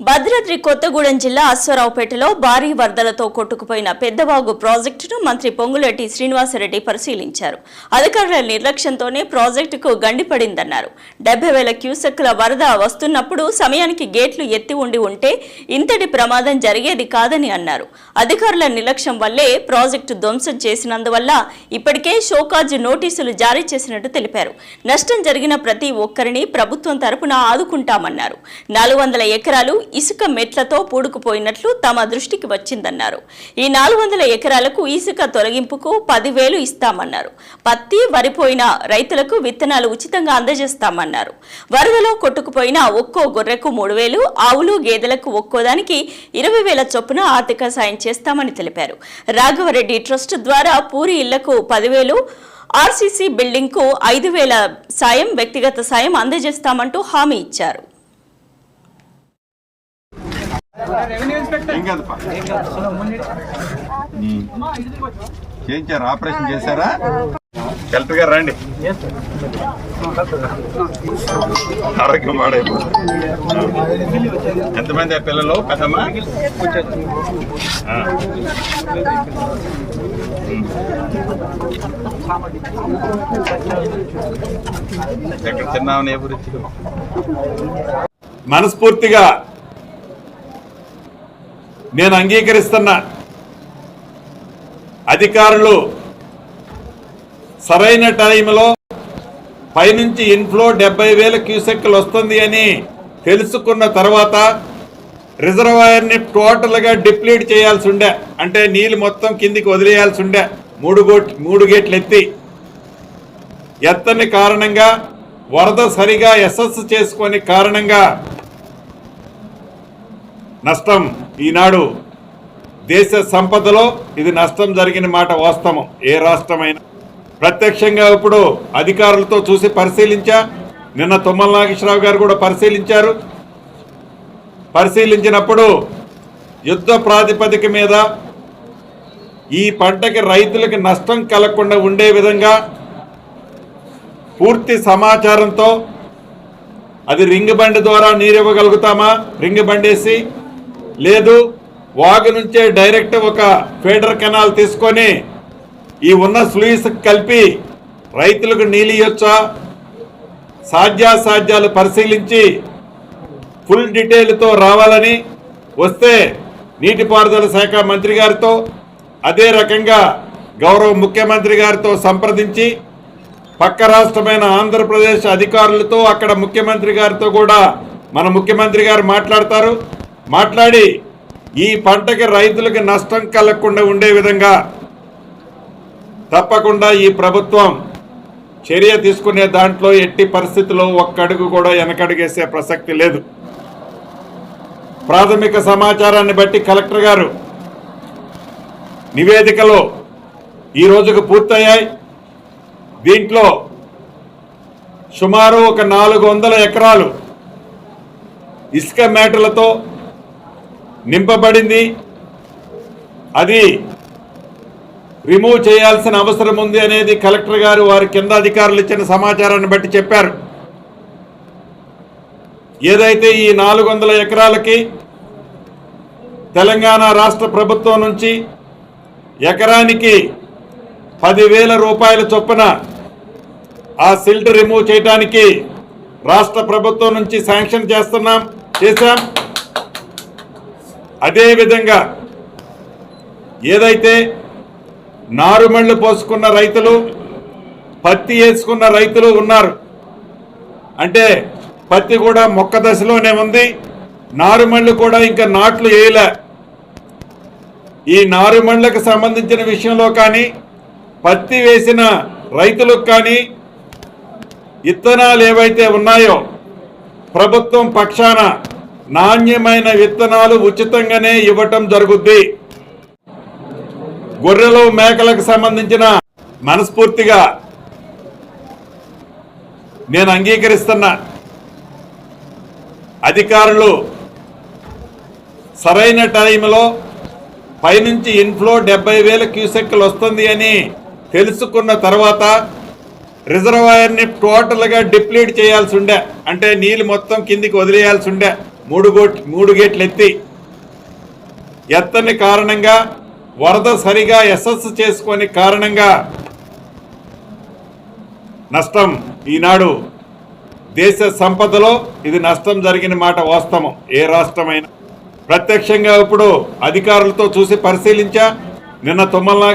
భద్రాద్రి కొత్తగూడెం జిల్లా అశ్వరావుపేటలో భారీ వరదలతో కొట్టుకుపోయిన పెద్దవాగు ప్రాజెక్టును మంత్రి పొంగులేటి శ్రీనివాసరెడ్డి పరిశీలించారు. అధికారుల నిర్లక్ష్యంతోనే ప్రాజెక్టుకు గండిపడిందన్నారు. డెబ్బై వేల క్యూసెక్ల వరద వస్తున్నప్పుడు సమయానికి గేట్లు ఎత్తి ఉండి ఉంటే ఇంతటి ప్రమాదం జరిగేది కాదని అన్నారు. అధికారుల నిర్లక్ష్యం వల్లే ప్రాజెక్టు ధ్వంసం చేసినందువల్ల ఇప్పటికే షోకాజ్ నోటీసులు జారీ చేసినట్టు తెలిపారు. నష్టం జరిగిన ప్రతి ఒక్కరిని ప్రభుత్వం తరపున ఆదుకుంటామన్నారు. నాలుగు వందల ఎకరాలు ఇసుక మెట్లతో పూడుకుపోయినట్లు తమ దృష్టికి వచ్చిందన్నారు. ఈ నాలుగు వందల ఎకరాలకు ఇసుక తొలగింపుకు పదివేలు ఇస్తామన్నారు. పత్తి వరిపోయిన రైతులకు విత్తనాలు ఉచితంగా అందజేస్తామన్నారు. వరదలో కొట్టుకుపోయిన ఒక్కో గొర్రెకు మూడు వేలు ఆవులు గేదెలకు ఒక్కోదానికి ఇరవై వేల చొప్పున ఆర్థిక సాయం చేస్తామని తెలిపారు. రాఘవరెడ్డి ట్రస్ట్ ద్వారా పూరి ఇళ్ళకు పదివేలు ఆర్సీసీ బిల్డింగ్కు ఐదు వేల సాయం వ్యక్తిగత సాయం అందజేస్తామంటూ హామీ ఇచ్చారు. చేయించారు ఆపరేషన్ చేశారా? కలెక్టర్ గారు రండి. ఆరోగ్యం పాడైపో ఎంతమంది ఆ పిల్లలు? పెద్దమ్మా? ఎక్కడ తిన్నావు ఏ మనస్ఫూర్తిగా నేను అంగీకరిస్తున్న అధికారులు సరైన టైంలో పైనుంచి ఇన్ఫ్లో డెబ్బై వేల క్యూసెక్లు వస్తుంది అని తెలుసుకున్న తర్వాత రిజర్వాయర్ని టోటల్గా డిప్లీట్ చేయాల్సి ఉండే అంటే నీళ్ళు మొత్తం కిందికి వదిలేయాల్సి ఉండే మూడు గోట్ మూడు గేట్లు ఎత్తి ఎత్తని కారణంగా వరద సరిగా ఎస్ఎస్ చేసుకొని కారణంగా నష్టం ఈనాడు దేశ సంపదలో ఇది నష్టం జరిగిన మాట వాస్తవం. ఏ రాష్ట్రమైనా. ప్రత్యక్షంగా ఇప్పుడు అధికారులతో చూసి పరిశీలించా. నిన్న తుమ్మల నాగేశ్వరరావు గారు కూడా పరిశీలించారు. పరిశీలించినప్పుడు యుద్ధ ప్రాతిపదిక మీద ఈ పంటకి రైతులకు నష్టం కలగకుండా ఉండే విధంగా పూర్తి సమాచారంతో అది రింగ్ బండి ద్వారా నీరు ఇవ్వగలుగుతామా? రింగ్ బండేసి లేదు. వాగు నుంచే డైరెక్ట్ ఒక ఫీడర్ కెనాల్ తీసుకొని ఈ ఉన్న స్లూయిస్ కలిపి రైతులకు నీళ్ళు ఇవ్వచ్చా సాధ్యాసాధ్యాలు పరిశీలించి ఫుల్ డీటెయిల్తో రావాలని వస్తే నీటిపారుదల శాఖ మంత్రి గారితో అదే రకంగా గౌరవ ముఖ్యమంత్రి గారితో సంప్రదించి పక్క రాష్ట్రమైన ఆంధ్రప్రదేశ్ అధికారులతో అక్కడ ముఖ్యమంత్రి గారితో కూడా మన ముఖ్యమంత్రి గారు మాట్లాడతారు. మాట్లాడి ఈ పంటకి రైతులకు నష్టం కలగకుండా ఉండే విధంగా తప్పకుండా ఈ ప్రభుత్వం చర్య తీసుకునే దాంట్లో ఎట్టి పరిస్థితుల్లో ఒక్కడుగు కూడా వెనకడుగేసే ప్రసక్తి లేదు. ప్రాథమిక సమాచారాన్ని బట్టి కలెక్టర్ గారు నివేదికలో ఈ రోజుకు పూర్తయ్యాయి. దీంట్లో సుమారు ఒక నాలుగు వందల ఎకరాలు ఇసుక మేటలతో నింపబడింది. అది రిమూవ్ చేయాల్సిన అవసరం ఉంది అనేది కలెక్టర్ గారు వారి కింద అధికారులు ఇచ్చిన సమాచారాన్ని బట్టి చెప్పారు. ఏదైతే ఈ నాలుగు వందల ఎకరాలకి తెలంగాణ రాష్ట్ర ప్రభుత్వం నుంచి ఎకరానికి పదివేల రూపాయల చొప్పున ఆ సిల్ట్ రిమూవ్ చేయడానికి రాష్ట్ర ప్రభుత్వం నుంచి శాంక్షన్ చేస్తున్నాం చేశాం. అదేవిధంగా ఏదైతే నారుమళ్ళు పోసుకున్న రైతులు పత్తి వేసుకున్న రైతులు ఉన్నారు అంటే పత్తి కూడా మొక్క దశలోనే ఉంది నారుమళ్ళు కూడా ఇంకా నాట్లు వేయలే. ఈ నారుమళ్ళకు సంబంధించిన విషయంలో కానీ పత్తి వేసిన రైతులకు కానీ ఇత్తనాలు ఏవైతే ఉన్నాయో ప్రభుత్వం పక్షాన నాణ్యమైన విత్తనాలు ఉచితంగానే ఇవ్వటం జరుగుద్ది. గొర్రెలు మేకలకు సంబంధించిన మనస్ఫూర్తిగా నేను అంగీకరిస్తున్నా. అధికారులు సరైన టైంలో పైనుంచి ఇన్ఫ్లో డెబ్బై వేల క్యూసెక్లు వస్తుంది అని తెలుసుకున్న తర్వాత రిజర్వాయర్ని టోటల్గా డిప్లీట్ చేయాల్సి ఉండే అంటే నీళ్ళు మొత్తం కిందికి వదిలేయాల్సి ఉండే. మూడు గోట్ మూడు గేట్లు ఎత్తి. ఎత్తని కారణంగా వరద సరిగా ఎస్ఎస్ చేసుకొని కారణంగా నష్టం ఈనాడు దేశ సంపదలో ఇది నష్టం జరిగిన మాట వాస్తవం. ఏ రాష్ట్రమైనా. ప్రత్యక్షంగా ఇప్పుడు అధికారులతో చూసి పరిశీలించా నిన్న తుమ్మల